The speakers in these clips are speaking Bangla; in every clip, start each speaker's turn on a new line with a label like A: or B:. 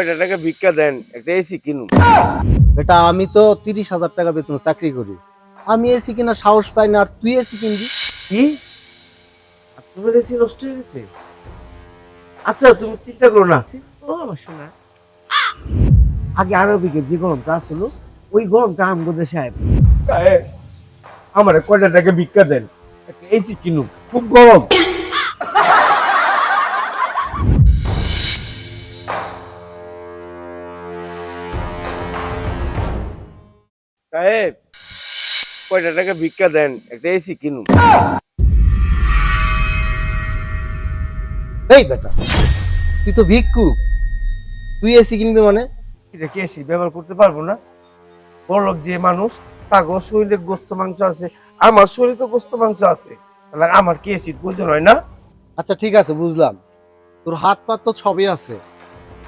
A: কয়টা টাকা ভিক্ষা দেন? একটা এসি কিনুন।
B: বেটা আমি তো তিরিশ হাজার টাকা বেতন চাকরি করি। আমি এসি কিনা সাহস পাই না আর তুই এসি কিনবি?
A: কি? তোমার এসি নষ্ট হয়ে গেছে? আচ্ছা তুমি চিন্তা করো না। ও আমার শোনা। আগে আরও বিকে যে গরমটা আসলো ওই গরমটা আমগো দেশে আয়। আমার কয়টা টাকা ভিক্ষা দেন? একটা এসি কিনুন খুব গরম। সাহেব কয়টা টাকা ভিক্ষা দেন? একটা এসি কিনুন।
B: এই বেটা তুই তো ভিক্ষুক তুই এসি কিনবি মানে?
A: এটা কি এসি ব্যবহার করতে পারব না। বড়লোক যে মানুষ তাগো শরীরে গোস্ত মাংস আছে। আমার শরীরে তো গোস্ত মাংস আছে। তাহলে আমার কি এসির প্রয়োজন হয় না?
B: আচ্ছা ঠিক আছে বুঝলাম। তোর হাত পা তো সবই আছে।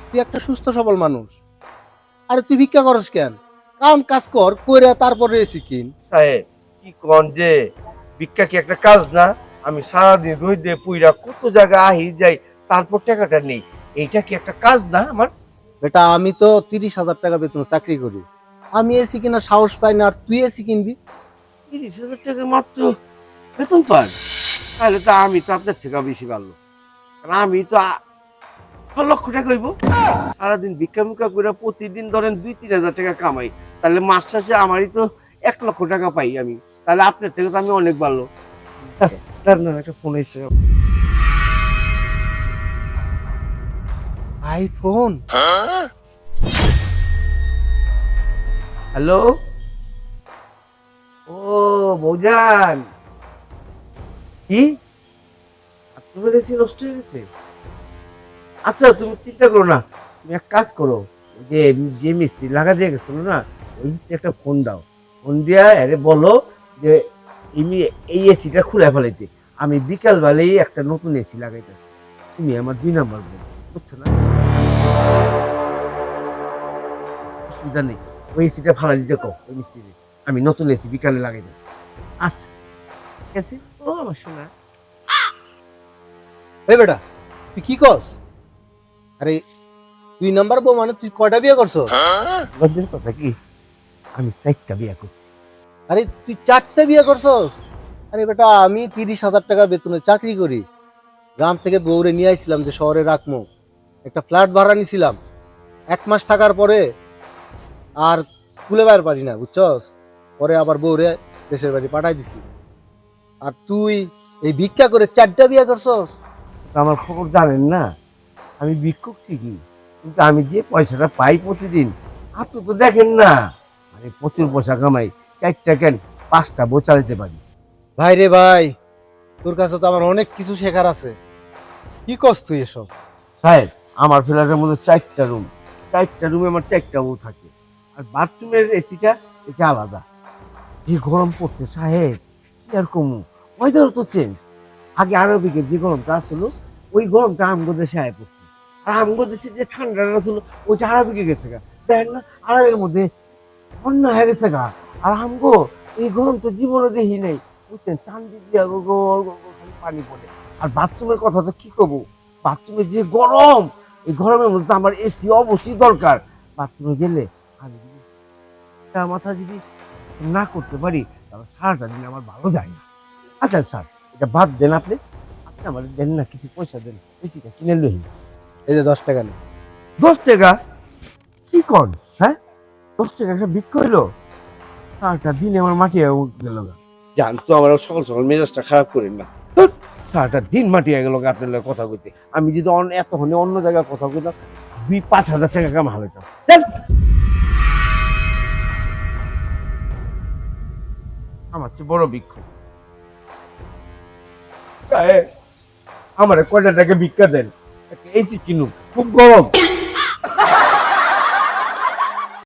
B: তুই একটা সুস্থ সবল মানুষ। আরে তুই ভিক্ষা করস কেন? কাম কাজ কর কইরা তারপরে এসি কিন
A: সাহেব কি কন যে ভিক্ষা কি একটা কাজ না? আমি সারাদিন রোদে পুইরা কত জায়গা আহি যাই তারপর টাকাটা নেই। এইটা কি একটা কাজ না আমার?
B: বেটা আমি তো তিরিশ হাজার টাকা বেতন চাকরি করি। আমি এসি কিনা সাহস পাই না আর তুই এসি কিনবি
A: তিরিশ হাজার টাকা মাত্র বেতন পান তাহলে তো আমি তো আপনার থেকে বেশি পারল কারণ আমি তো লক্ষ টাকা হইব। সারাদিন ভিক্ষা মিক্ষা করে প্রতিদিন ধরেন দুই তিন হাজার টাকা কামাই। তাহলে মাস শেষে আমারই তো এক লক্ষ টাকা পাই আমি। তাহলে আপনার থেকে তো আমি অনেক ভালো। একটা ফোন এসে
B: আইফোন
A: হ্যালো? ও বৌজান। কি? তোমার এসি নষ্ট হয়ে গেছে? আচ্ছা তুমি চিন্তা করো না। তুমি এক কাজ করো। যে যে মিস্ত্রি লাগা দিয়ে গেছিল না ওই মিস্ত্রি একটা ফোন দাও। ফোন দিয়া আরে বলো যে এমনি এই এসিটা খুলে ফেলাইতে। আমি বিকাল বেলায় একটা নতুন এসি লাগাইতেছি। তুমি আমার দুই নাম্বার বলো বুঝছ না? অসুবিধা নেই। ওই এসিটা ভাড়া দিতে কো ওই মিস্ত্রি। আমি নতুন এসি বিকালে লাগাই দিচ্ছি আচ্ছা ঠিক আছে? ও আমার শোনা
B: এই বেটা তুই কি কস? আরে দুই নাম্বার বউ মানে তুই কয়টা বিয়ে করছ
A: লজ্জার কথা কি? আমি চারটা বিয়ে করছি।
B: আরে তুই চারটে বিয়ে করছস? আরে বেটা আমি তিরিশ হাজার টাকা বেতনে চাকরি করি। গ্রাম থেকে বউরে নিয়ে আইছিলাম যে শহরে রাখব একটা ফ্ল্যাট ভাড়া নিছিলাম। এক মাস থাকার পরে আর খুলে বাইর পারি না বুঝছস? পরে আবার বউরে দেশের বাড়ি পাঠাই দিছি। আর তুই এই ভিক্ষা করে চারটা বিয়ে করছস?
A: আমার খবর জানেন না? আমি ভিক্ষুক ঠিকই কিন্তু আমি যে পয়সাটা পাই প্রতিদিন আপনি তো দেখেন না। প্রচুর পয়সা কামাই চারটা কেন? পাঁচটা বউ চালাতে পারি।
B: ভাই রে ভাই তোর কাছে তো আমার অনেক কিছু শেখার আছে। কি কস তুই এসব?
A: সাহেব আমার ফ্ল্যাটের মধ্যে চারটা রুম চারটা রুমে আমার চারটা বউ থাকে। আর বাথরুমের এসিটা এটা আলাদা। যে গরম পড়ছে সাহেব কি আর কমু? ওয়েদার তো চেঞ্জ আগে আরও দিকে যে গরমটা আসলো ওই গরমটা আমগো দেশে আয় পড়ছে। আর আমগো দেশে যে ঠান্ডাটা ছিল ওইটা আরবিকে গেছে গা। দেখেন না আরবের মধ্যে অন্য হয়ে গেছে গা। আর আমগো এই গরম তো জীবনে দেখি নাই। বুঝছেন? চান্দি দিয়া গো গো গো গো খালি পানি পড়ে। আর বাথরুমের কথা তো কি করব বাথরুমে যে গরম এই গরমের মধ্যে আমার এসি অবশ্যই দরকার। বাথরুমে গেলে আমি মাথা যদি না করতে পারি তাহলে সারাটা দিন আমার ভালো যায় না। আচ্ছা স্যার এটা বাদ দেন আপনি। আপনি আমার দেন না কিছু পয়সা দেন। এসিটা কিনে লই
B: এই যে দশ টাকা নে
A: দশ টাকা? কি কর দশ টাকা একটা বিক্রি হইল সারাটা দিন আমার মাটি গেল জানতো আমার সকাল সকাল মেজাজটা খারাপ করেন না। সারাটা দিন মাটি হয়ে গেল আপনার লগে কথা কইতে। আমি যদি এতক্ষণে অন্য জায়গায় কথা কইতাম দুই পাঁচ হাজার টাকা কাম হালাইতাম আমার চেয়ে বড় বিক্ষোভ আমার কয়টা টাকা ভিক্ষা দেন? একটা এসি কিনুন খুব গরম।